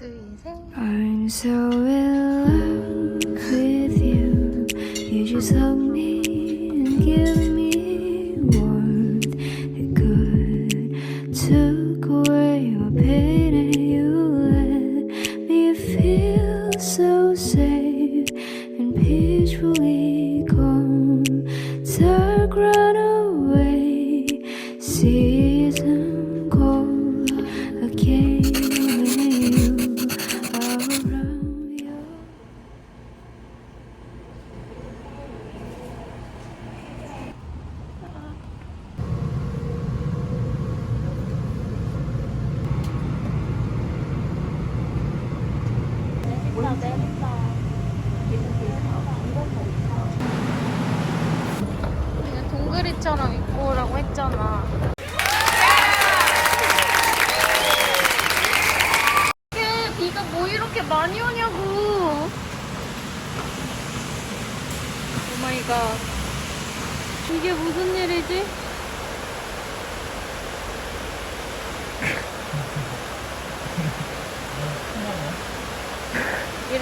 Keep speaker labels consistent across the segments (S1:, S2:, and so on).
S1: I'm so in love with you. You just hug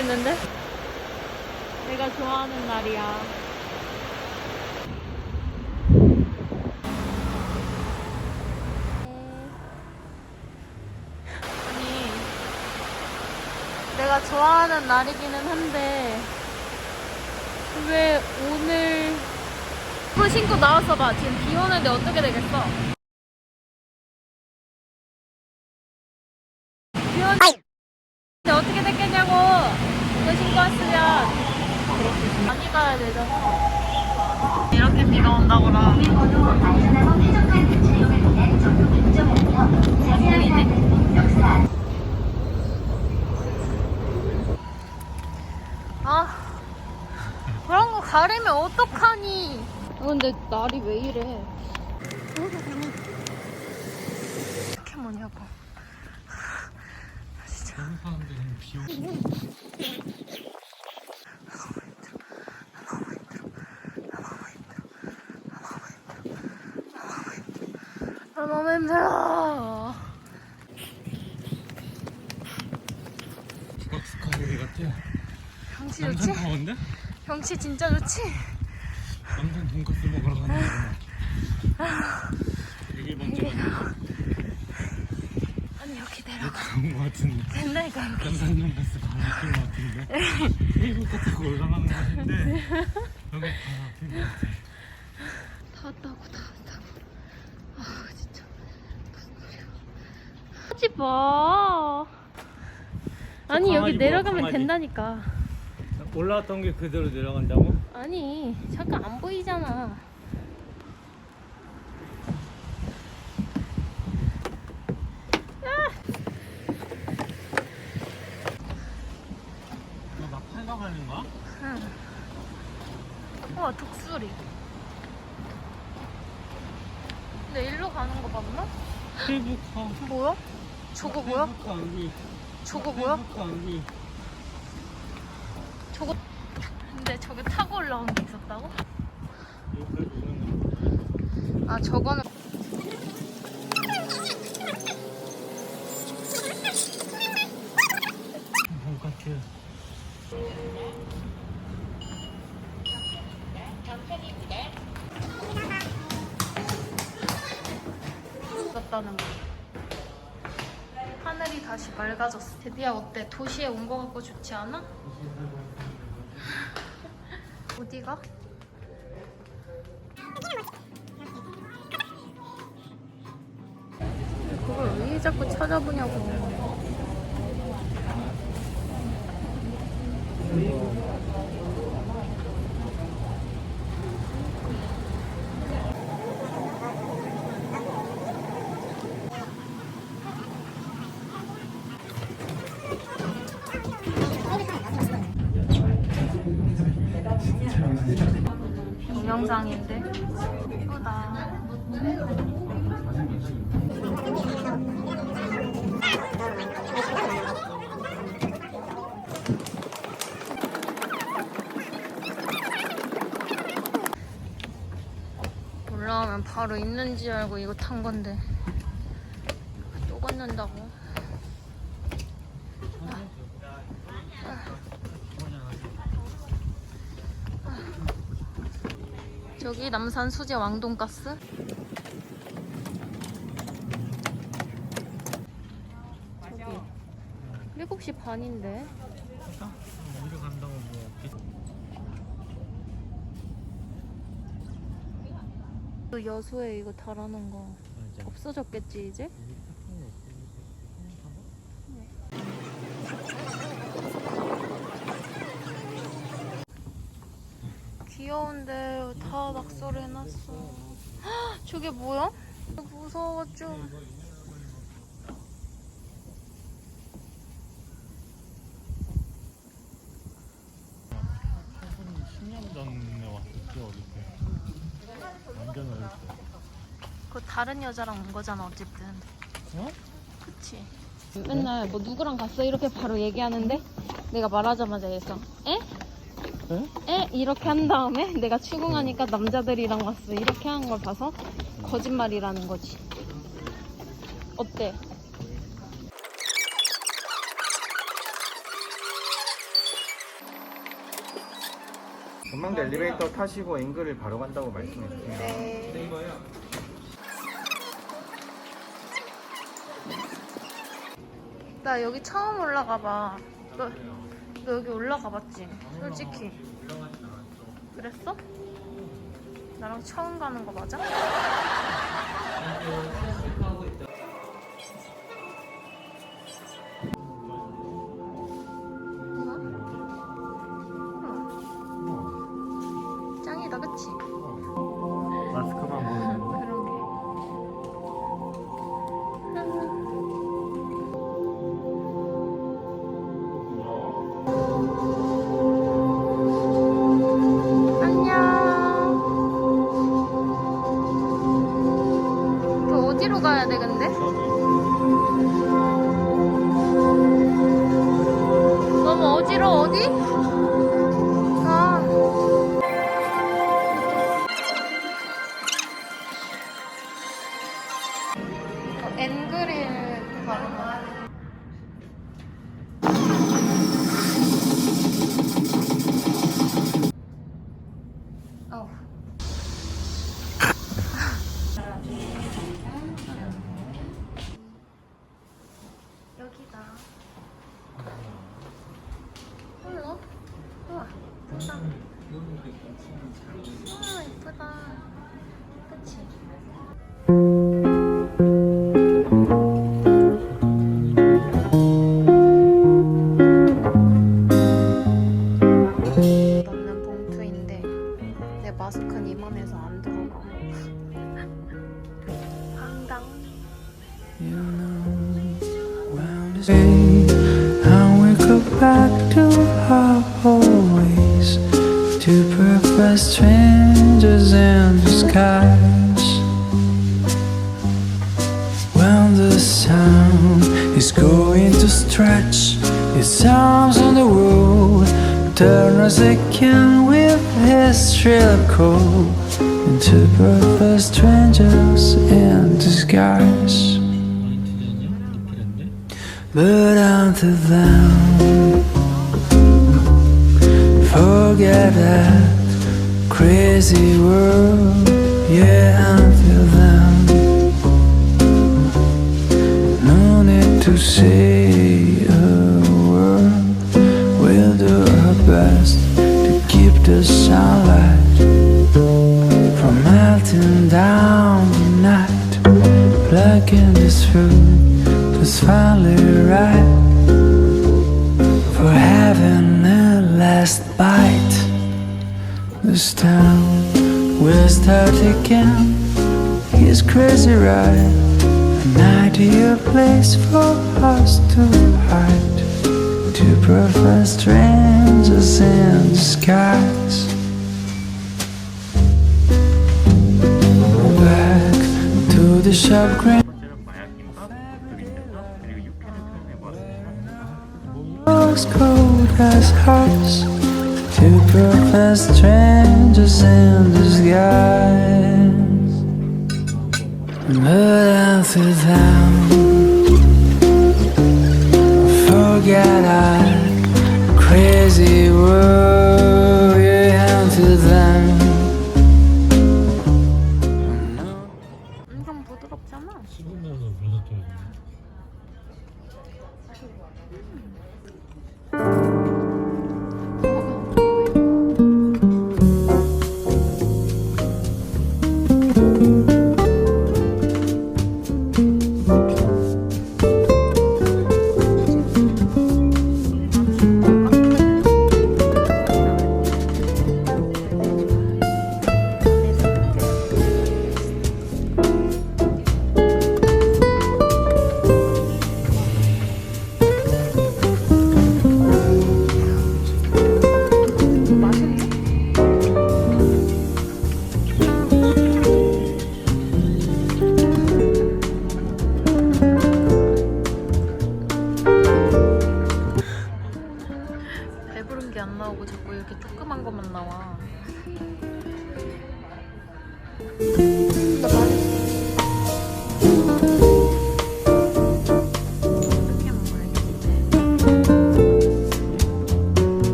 S2: 이랬는데? 내가 좋아하는 날이야. 아니, 내가 좋아하는 날이기는 한데, 왜 오늘, 그 신고 나왔어 봐. 지금 비 오는데 어떻게 되겠어? 비 오는데 어떻게 됐겠냐고! 이거 신고 왔으면. 많이 가야 되잖아. 이렇게 비가 온다고라. 아 그런 거 가리면 어떡하니 어, 근데 날이 왜 이래 어떻게 뭐냐고
S3: 사람들은
S2: 비아 너무 힘들어
S3: 박스카우리 같아.
S2: 경치 좋지?
S3: 타워인데?
S2: 경치 진짜 좋지?
S3: 남산 돈까스 먹으러 가는 거구나. 되게 먼저 갔는데
S2: 아
S3: 그런 거 같은데.
S2: 여기
S3: 남산 돈까스 바로 앞인 거 같은데. 같은 거 올라가는 거 같은데. 여기 거 같아.
S2: 다 왔다고 다 왔다고 아 진짜 무슨 소리야 하지 마 아니 여기
S3: 강아지
S2: 내려가면
S3: 강아지.
S2: 된다니까
S3: 올라왔던 게 그대로 내려간다고?
S2: 아니 잠깐 안 보이잖아
S3: 너나 팔러 가는 거야?
S2: 응. 우와 독수리 근데 일로 가는 거 맞나?
S3: 페이북카.
S2: 뭐야? 저거 뭐야? 저거 뭐야? 저거 근데 저게 타고 올라오는 게 있었다고? 아 저거는
S3: 돈까스.
S2: 있었다는 거 다시 맑아졌어 데디야 어때? 도시에 온 거 같고 좋지 않아? 어디가? 그걸 왜 자꾸 찾아보냐고 동영상인데? 예쁘다. 올라오면 바로 있는지 알고 이거 탄 건데. 또 걷는다고 남산 수제 왕돈가스. 저기 7시 반인데.
S3: 간다고 뭐 없겠지?
S2: 그 여수에 이거 달아놓은 거. 없어졌겠지 이제? 귀여운데 다 낙서를 해놨어. 헉, 저게 뭐야? 무서워 좀.
S3: 한 10년 전에 왔었지 어릴 때. 완전 어릴 때.
S2: 그 다른 여자랑 온 거잖아 어쨌든.
S3: 어?
S2: 그치. 맨날 뭐 누구랑 갔어 이렇게 바로 얘기하는데 내가 말하자마자 얘서 에?
S3: 에?
S2: 에? 이렇게 한 다음에 내가 출궁하니까 남자들이랑 왔어 이렇게 하는 걸 봐서 거짓말이라는 거지. 어때?
S4: 전망대 엘리베이터 타시고 앵글을 바로 간다고 말씀해 주세요.
S2: 나 여기 처음 올라가 봐. 너, 너 여기 올라가 봤지? 솔직히. 그랬어? 나랑 처음 가는 거 맞아?
S4: 마스크는
S2: 이만해서 안 들어가. 황당.
S5: And we go back to our old ways To prefer strangers in disguise When the sun is going to stretch Its arms on the road Turn us again with his shrill call Into perfect strangers in disguise but until them, forget that crazy world. Yeah, finally right for having a last bite. This town will start again. He's crazy, right? An ideal place for us to hide. Two perfect strangers in disguise. Back to the shop as cold as hearts Two perfect strangers in disguise. But until then Forget our crazy world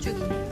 S1: 这个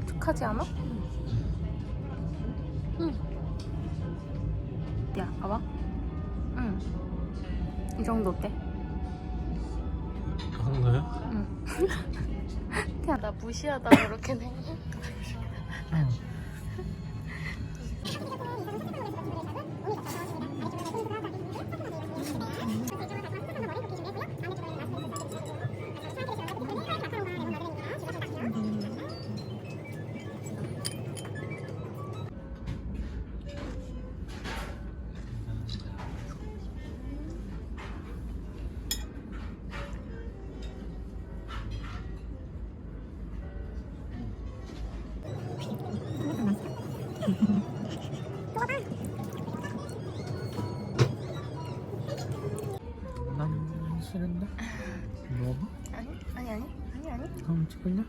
S1: 홀쭉하지 않아? 응. 야, 봐봐. 응. 이 정도 어때?
S3: 그런가요?
S1: 응. 야, 나 무시하다고 그렇게 내.
S3: 난 한번 찍을래?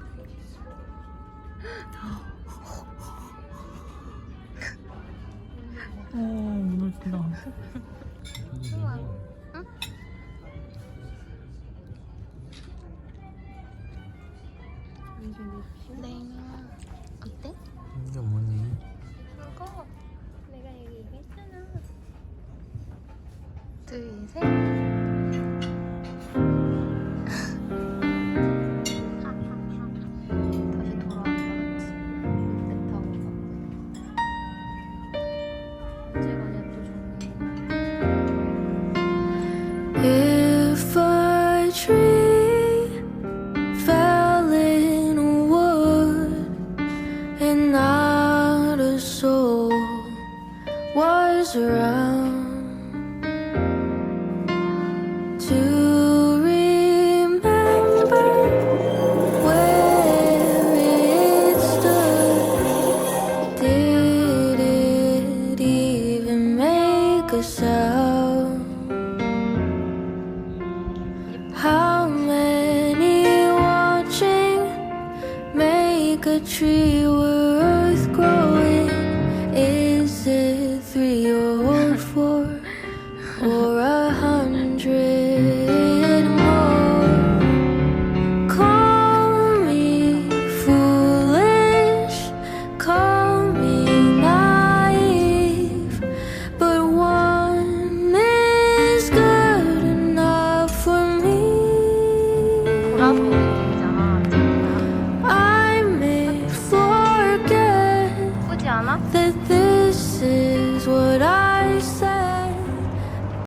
S3: 어, 무너진다.
S1: 응? 네. 어때?
S3: 이게 뭐니?
S1: 이거 내가 얘기했잖아. 둘, 셋.